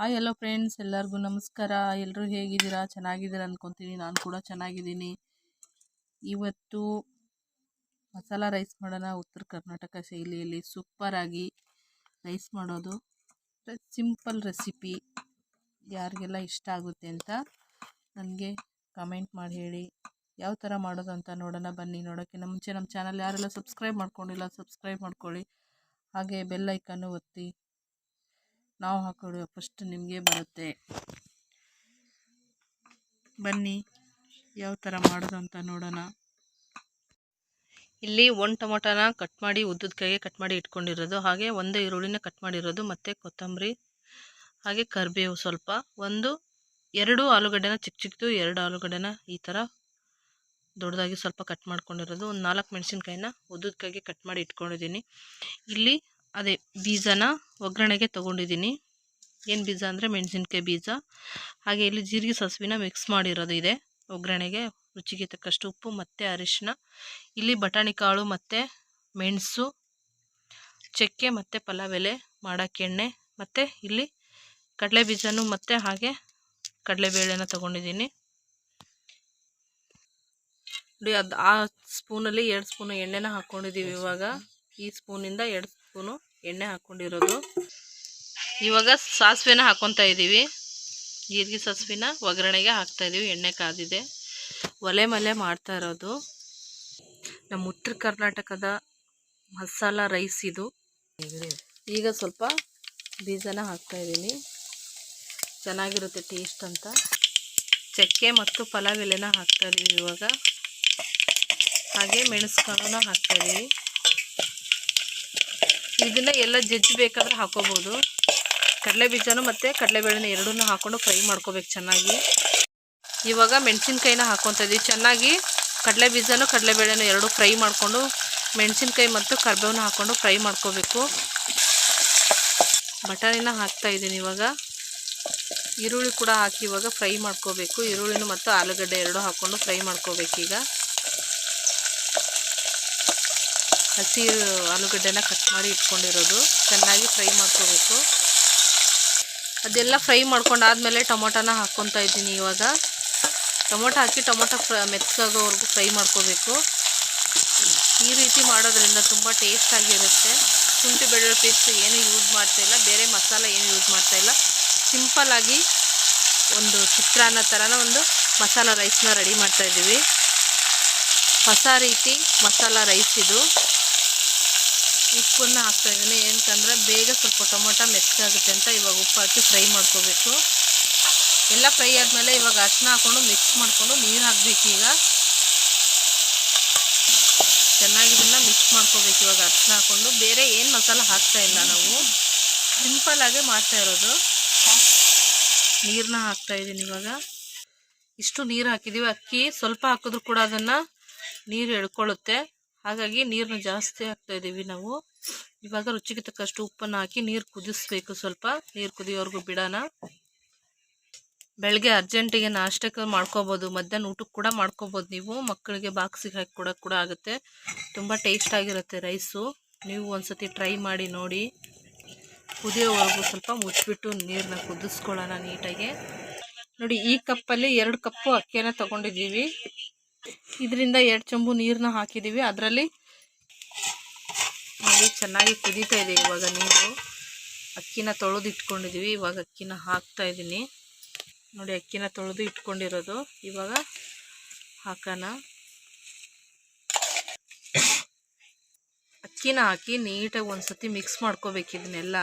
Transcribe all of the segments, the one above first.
Hi hello friends ಎಲ್ಲರಿಗೂ ನಮಸ್ಕಾರ. ಎಲ್ಲರೂ ಹೇಗಿದ್ದೀರಾ? ಚೆನ್ನಾಗಿದ್ದೀರಾ ಅಂದ್ಕೊತೀನಿ ನಾನು ಕೂಡ ಚೆನ್ನಾಗಿದ್ದೀನಿ. ಇವತ್ತು ಮಸಾಲ ರೈಸ್ ಮಾಡೋಣ. ಉತ್ತರ ಕರ್ನಾಟಕ ಶೈಲಿಯಲ್ಲಿ ಸೂಪರಾಗಿ ರೈಸ್ ಮಾಡೋದು. ಸಿಂಪಲ್ ರೆಸಿಪಿ ಯಾರಿಗೆಲ್ಲ ಇಷ್ಟ ಆಗುತ್ತೆ ಅಂತ ನನಗೆ ಕಮೆಂಟ್ ಮಾಡಿ ಹೇಳಿ. ಯಾವ ಥರ ಮಾಡೋದು ಅಂತ ನೋಡೋಣ. ಬನ್ನಿ ನೋಡೋಕ್ಕೆ ಮುಂಚೆ ನಮ್ಮ ಚಾನಲ್ ಯಾರೆಲ್ಲ ಸಬ್ಸ್ಕ್ರೈಬ್ ಮಾಡ್ಕೊಂಡಿಲ್ಲ ಸಬ್ಸ್ಕ್ರೈಬ್ ಮಾಡ್ಕೊಳ್ಳಿ. ಹಾಗೆ ಬೆಲ್ ಐಕನ್ನು ಒತ್ತಿ. ನಾವು ಹಾಕೊಳ್ಳೋ ಫಸ್ಟ್ ನಿಮಗೆ ಬರುತ್ತೆ. ಬನ್ನಿ, ಯಾವ ಥರ ಮಾಡೋದು ಅಂತ ನೋಡೋಣ. ಇಲ್ಲಿ ಒಂದು ಟೊಮೊಟೊನ ಕಟ್ ಮಾಡಿ ಉದ್ದದ ಕೈಗೆ ಕಟ್ ಮಾಡಿ ಇಟ್ಕೊಂಡಿರೋದು, ಹಾಗೆ ಒಂದು ಈರುಳ್ಳಿನ ಕಟ್ ಮಾಡಿರೋದು, ಮತ್ತು ಕೊತ್ತಂಬರಿ, ಹಾಗೆ ಕರಿಬೇವು ಸ್ವಲ್ಪ. ಒಂದು, ಎರಡು ಆಲೂಗಡ್ಡೆನ ಚಿಕ್ಕ ಚಿಕ್ಕದು ಎರಡು ಆಲೂಗಡ್ಡೆನ ಈ ಥರ ದೊಡ್ಡದಾಗಿ ಸ್ವಲ್ಪ ಕಟ್ ಮಾಡ್ಕೊಂಡಿರೋದು. ಒಂದು ನಾಲ್ಕು ಮೆಣಸಿನ್ಕಾಯಿನ ಉದ್ದದ ಕೈಗೆ ಕಟ್ ಮಾಡಿ ಇಟ್ಕೊಂಡಿದ್ದೀನಿ. ಇಲ್ಲಿ ಅದೇ ಬೀಜನ ಒಗ್ಗರಣೆಗೆ ತೊಗೊಂಡಿದ್ದೀನಿ. ಏನು ಬೀಜ ಅಂದರೆ ಮೆಣಸಿನ್ಕಾಯಿ ಬೀಜ. ಹಾಗೆ ಇಲ್ಲಿ ಜೀರಿಗೆ ಸಾಸಿವೆನ ಮಿಕ್ಸ್ ಮಾಡಿರೋದು ಇದೆ ಒಗ್ಗರಣೆಗೆ. ರುಚಿಗೆ ತಕ್ಕಷ್ಟು ಉಪ್ಪು, ಮತ್ತು ಅರಿಶಿನ. ಇಲ್ಲಿ ಬಟಾಣಿ ಕಾಳು, ಮತ್ತು ಮೆಣಸು, ಚಕ್ಕೆ, ಮತ್ತು ಪಲಾವ್ ಎಲೆ ಮಾಡೋಕ್ಕೆ ಎಣ್ಣೆ, ಮತ್ತು ಇಲ್ಲಿ ಕಡಲೆ ಬೀಜನೂ, ಮತ್ತು ಹಾಗೆ ಕಡಲೆಬೇಳೆನ ತೊಗೊಂಡಿದ್ದೀನಿ. ನೋಡಿ, ಅದು ಆ ಸ್ಪೂನಲ್ಲಿ ಎರಡು ಸ್ಪೂನು ಎಣ್ಣೆನ ಹಾಕ್ಕೊಂಡಿದ್ದೀವಿ ಇವಾಗ. ಈ ಸ್ಪೂನಿಂದ ಎರಡು ಸ್ಪೂನು ಎಣ್ಣೆ ಹಾಕ್ಕೊಂಡಿರೋದು ಇವಾಗ ಸಾಸಿವೆನ ಹಾಕ್ಕೊತಾ ಇದ್ದೀವಿ ಜೀರಿಗೆ ಸಾಸಿವೆನ ಒಗ್ಗರಣೆಗೆ ಹಾಕ್ತಾ ಇದ್ದೀವಿ ಎಣ್ಣೆ ಕಾದಿದೆ. ಒಲೆ ಮಲೆ ಮಾಡ್ತಾ ಇರೋದು. ನಮ್ಮ ಉತ್ತರ ಕರ್ನಾಟಕದ ಮಸಾಲ ರೈಸ್ ಇದು. ಈಗ ಸ್ವಲ್ಪ ಬೀಜನ ಹಾಕ್ತಾ ಇದ್ದೀನಿ. ಚೆನ್ನಾಗಿರುತ್ತೆ ಟೇಸ್ಟ್ ಅಂತ. ಚಕ್ಕೆ ಮತ್ತು ಪಲಾವ್ ಎಲೆನ ಹಾಕ್ತಾ ಇದ್ದೀವಿ ಇವಾಗ. ಹಾಗೆ ಮೆಣಸು ಹಾಕ್ತಾಯಿದ್ದೀವಿ ಇದನ್ನ ಎಲ್ಲ ಜಜ್ಜಿ ಬೇಕಾದ್ರೆ ಹಾಕೋಬಹುದು ಕಡಲೆ ಬೀಜನೂ ಮತ್ತು ಕಡಲೆಬೇಳೆನ ಎರಡನ್ನೂ ಹಾಕ್ಕೊಂಡು ಫ್ರೈ ಮಾಡ್ಕೋಬೇಕು ಚೆನ್ನಾಗಿ. ಇವಾಗ ಮೆಣಸಿನ್ಕಾಯಿನ ಹಾಕ್ಕೊತಾ ಇದ್ದೀವಿ. ಚೆನ್ನಾಗಿ ಕಡಲೆ ಬೀಜನೂ ಕಡಲೆಬೇಳೆನೂ ಎರಡು ಫ್ರೈ ಮಾಡಿಕೊಂಡು ಮೆಣಸಿನ್ಕಾಯಿ ಮತ್ತು ಕರ್ಬೇವನ್ನ ಹಾಕೊಂಡು ಫ್ರೈ ಮಾಡ್ಕೋಬೇಕು. ಬಟಾಣಿನ ಹಾಕ್ತಾ ಇದ್ದೀನಿ ಇವಾಗ. ಈರುಳ್ಳಿ ಕೂಡ ಹಾಕಿ ಇವಾಗ ಫ್ರೈ ಮಾಡ್ಕೋಬೇಕು. ಈರುಳ್ಳಿನೂ ಮತ್ತು ಆಲೂಗಡ್ಡೆ ಎರಡು ಹಾಕ್ಕೊಂಡು ಫ್ರೈ ಮಾಡ್ಕೋಬೇಕೀಗ. ಹಸಿ ಆಲೂಗಡ್ಡೆನ ಕಟ್ ಮಾಡಿ ಇಟ್ಕೊಂಡಿರೋದು. ಚೆನ್ನಾಗಿ ಫ್ರೈ ಮಾಡ್ಕೋಬೇಕು. ಅದೆಲ್ಲ ಫ್ರೈ ಮಾಡ್ಕೊಂಡಾದ್ಮೇಲೆ ಟೊಮೊಟೊನ ಹಾಕ್ಕೊತಾ ಇದ್ದೀನಿ ಇವಾಗ. ಟೊಮೊಟೊ ಹಾಕಿ ಟೊಮೊಟೊ ಫ್ರ, ಮೆತ್ತಗಾಗೋವರೆಗೂ ಫ್ರೈ ಮಾಡ್ಕೋಬೇಕು. ಈ ರೀತಿ ಮಾಡೋದ್ರಿಂದ ತುಂಬ ಟೇಸ್ಟಾಗಿರುತ್ತೆ ಶುಂಠಿ ಬೆಳ್ಳುಳ್ಳಿ ಪೇಸ್ಟ್ ಏನು ಯೂಸ್ ಮಾಡ್ತಾ ಇಲ್ಲ. ಬೇರೆ ಮಸಾಲೆ ಏನು ಯೂಸ್ ಮಾಡ್ತಾ ಮಾಡ್ತಾಯಿಲ್ಲ ಸಿಂಪಲ್ಲಾಗಿ ಒಂದು ಚಿತ್ರಾನ್ನ ಥರನ ಒಂದು ಮಸಾಲ ರೈಸ್ನ ರೆಡಿ ಮಾಡ್ತಾಯಿದ್ದೀವಿ ಹೊಸ ರೀತಿ ಮಸಾಲ ರೈಸ್ ಇದು. ಉಪ್ಪನ್ನ ಹಾಕ್ತಾಯಿದ್ದೀನಿ ಏನಂತಂದರೆ ಬೇಗ ಸ್ವಲ್ಪ ಟೊಮೊಟೊ ಮೆತ್ತಗಾಗುತ್ತೆ ಅಂತ ಇವಾಗ ಉಪ್ಪು ಹಾಕಿ ಫ್ರೈ ಮಾಡ್ಕೋಬೇಕು. ಎಲ್ಲ ಫ್ರೈ ಆದಮೇಲೆ ಇವಾಗ ಅರ್ಶಿನ ಹಾಕ್ಕೊಂಡು ಮಿಕ್ಸ್ ಮಾಡಿಕೊಂಡು ನೀರು ಹಾಕ್ಬೇಕು ಈಗ. ಚೆನ್ನಾಗಿ ಇದನ್ನು ಮಿಕ್ಸ್ ಮಾಡ್ಕೋಬೇಕು ಇವಾಗ ಅರ್ಶಿನ ಹಾಕ್ಕೊಂಡು ಬೇರೆ ಏನು ಮಸಾಲ ಹಾಕ್ತಾ ಇಲ್ಲ ನಾವು. ಸಿಂಪಲ್ಲಾಗೆ ಮಾಡ್ತಾ ಇರೋದು. ನೀರನ್ನ ಹಾಕ್ತಾ ಇದ್ದೀನಿ ಇವಾಗ. ಇಷ್ಟು ನೀರು ಹಾಕಿದ್ದೀವಿ ಅಕ್ಕಿ ಸ್ವಲ್ಪ ಹಾಕಿದ್ರು ಕೂಡ ಅದನ್ನು ನೀರು ಎಳ್ಕೊಳ್ಳುತ್ತೆ. ಹಾಗಾಗಿ ನೀರನ್ನ ಜಾಸ್ತಿ ಹಾಕ್ತಾ ಇದ್ದೀವಿ ನಾವು. ಇವಾಗ ರುಚಿಗೆ ತಕ್ಕಷ್ಟು ಉಪ್ಪನ್ನು ಹಾಕಿ ನೀರು ಕುದಿಸ್ಬೇಕು ಸ್ವಲ್ಪ. ನೀರು ಕುದಿಯೋವರೆಗೂ ಬಿಡೋಣ ಬೆಳಗ್ಗೆ ಅರ್ಜೆಂಟಿಗೆ ನಾಷ್ಟಕ್ಕೆ ಮಾಡ್ಕೋಬೋದು, ಮಧ್ಯಾಹ್ನ ಊಟಕ್ಕೆ ಕೂಡ ಮಾಡ್ಕೋಬೋದು ನೀವು. ಮಕ್ಕಳಿಗೆ ಬಾಕ್ಸಿಗೆ ಹಾಕಿ ಕೊಡೋಕ್ಕೆ ಕೂಡ ಆಗುತ್ತೆ. ತುಂಬ ಟೇಸ್ಟಾಗಿರುತ್ತೆ ರೈಸು. ನೀವು ಒಂದ್ಸತಿ ಟ್ರೈ ಮಾಡಿ ನೋಡಿ. ಕುದಿಯೋವರೆಗೂ ಸ್ವಲ್ಪ ಮುಚ್ಚಿಬಿಟ್ಟು ನೀರನ್ನ ಕುದಿಸ್ಕೊಳ್ಳೋಣ ನೀಟಾಗಿ. ನೋಡಿ, ಈ ಕಪ್ಪಲ್ಲಿ ಎರಡು ಕಪ್ಪು ಅಕ್ಕಿಯನ್ನು ತೊಗೊಂಡಿದ್ದೀವಿ. ಇದರಿಂದ ಎರಡು ಚೊಂಬು ನೀರನ್ನ ಹಾಕಿದ್ದೀವಿ. ಅದರಲ್ಲಿ ನೋಡಿ, ಚೆನ್ನಾಗಿ ಕುದೀತಾ ಇದೆ ಇವಾಗ ನೀರು. ಅಕ್ಕಿನ ತೊಳೆದು ಇಟ್ಕೊಂಡಿದ್ದೀವಿ. ಇವಾಗ ಅಕ್ಕಿನ ಹಾಕ್ತಾ ಇದ್ದೀನಿ. ನೋಡಿ, ಅಕ್ಕಿನ ತೊಳೆದು ಇಟ್ಕೊಂಡಿರೋದು. ಇವಾಗ ಹಾಕೋಣ. ಅಕ್ಕಿನ ಹಾಕಿ ನೀಟಾಗಿ ಒಂದು ಸತಿ ಮಿಕ್ಸ್ ಮಾಡ್ಕೋಬೇಕು ಇದನ್ನೆಲ್ಲ.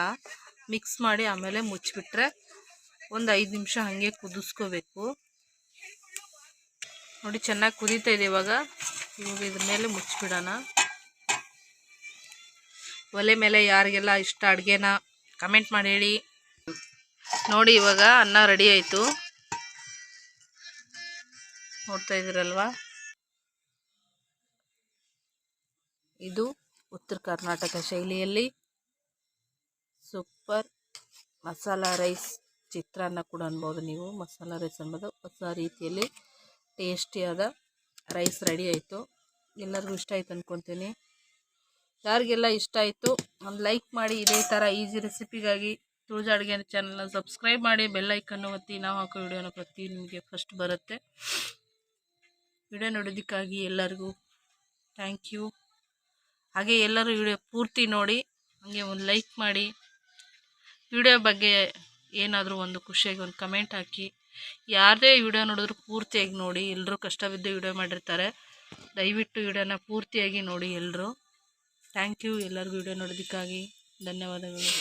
ಮಿಕ್ಸ್ ಮಾಡಿ ಆಮೇಲೆ ಮುಚ್ಚಿಬಿಟ್ರೆ ಒಂದು ಐದು ನಿಮಿಷ ಹಾಗೆ ಕುದಿಸ್ಕೋಬೇಕು. ನೋಡಿ, ಚೆನ್ನಾಗಿ ಕುದೀತಾ ಇದೆ ಇವಾಗ. ಇವಾಗ ಇದ್ರ ಮೇಲೆ ಮುಚ್ಚಿಬಿಡೋಣ. ಒಲೆ ಮೇಲೆ ಯಾರಿಗೆಲ್ಲ ಇಷ್ಟ ಅಡುಗೆನ ಕಮೆಂಟ್ ಮಾಡಿ ಹೇಳಿ. ನೋಡಿ, ಇವಾಗ ಅನ್ನ ರೆಡಿ ಆಯಿತು. ನೋಡ್ತಾ ಇದ್ದೀರಲ್ವಾ? ಇದು ಉತ್ತರ ಕರ್ನಾಟಕ ಶೈಲಿಯಲ್ಲಿ ಸೂಪರ್ ಮಸಾಲ ರೈಸ್ ಚಿತ್ರಾನ್ನ ಕೂಡ ಅನ್ಬೋದು ನೀವು. ಮಸಾಲ ರೈಸ್ ಅನ್ಬೋದು ಹೊಸ ರೀತಿಯಲ್ಲಿ ಟೇಸ್ಟಿಯಾದ ರೈಸ್ ರೆಡಿ ಆಯಿತು. ಎಲ್ಲರಿಗೂ ಇಷ್ಟ ಆಯ್ತು ಅಂದ್ಕೊತೀನಿ ಯಾರಿಗೆಲ್ಲ ಇಷ್ಟ ಆಯಿತು ಒಂದು ಲೈಕ್ ಮಾಡಿ, ಇದೇ ಥರ ಈಸಿ ರೆಸಿಪಿಗಾಗಿ ತುಳಜ ಅಡುಗೆ ಚಾನಲ್ನ ಸಬ್ಸ್ಕ್ರೈಬ್ ಮಾಡಿ ಬೆಲ್ಲೈಕನ್ನು ಒತ್ತಿ, ನಾವು ಹಾಕೋ ವಿಡಿಯೋನ ಪ್ರತಿ ನಿಮಗೆ ಫಸ್ಟ್ ಬರುತ್ತೆ. ವಿಡಿಯೋ ನೋಡೋದಕ್ಕಾಗಿ ಎಲ್ಲರಿಗೂ ಥ್ಯಾಂಕ್ ಯು ಹಾಗೆ ಎಲ್ಲರೂ ವಿಡಿಯೋ ಪೂರ್ತಿ ನೋಡಿ, ಹಾಗೆ ಒಂದು ಲೈಕ್ ಮಾಡಿ, ವಿಡಿಯೋ ಬಗ್ಗೆ ಏನಾದರೂ ಒಂದು ಖುಷಿಯಾಗಿ ಒಂದು ಕಮೆಂಟ್ ಹಾಕಿ. ಯಾರದೇ ವಿಡಿಯೋ ನೋಡಿದ್ರು ಪೂರ್ತಿಯಾಗಿ ನೋಡಿ ಎಲ್ಲರೂ ಕಷ್ಟ ಬಿದ್ದು ವಿಡಿಯೋ ಮಾಡಿರ್ತಾರೆ. ದಯವಿಟ್ಟು ವಿಡಿಯೋನ ಪೂರ್ತಿಯಾಗಿ ನೋಡಿ ಎಲ್ಲರೂ ಥ್ಯಾಂಕ್ ಯು ಎಲ್ಲರಿಗೂ ವಿಡಿಯೋ ನೋಡೋದಕ್ಕಾಗಿ ಧನ್ಯವಾದಗಳು.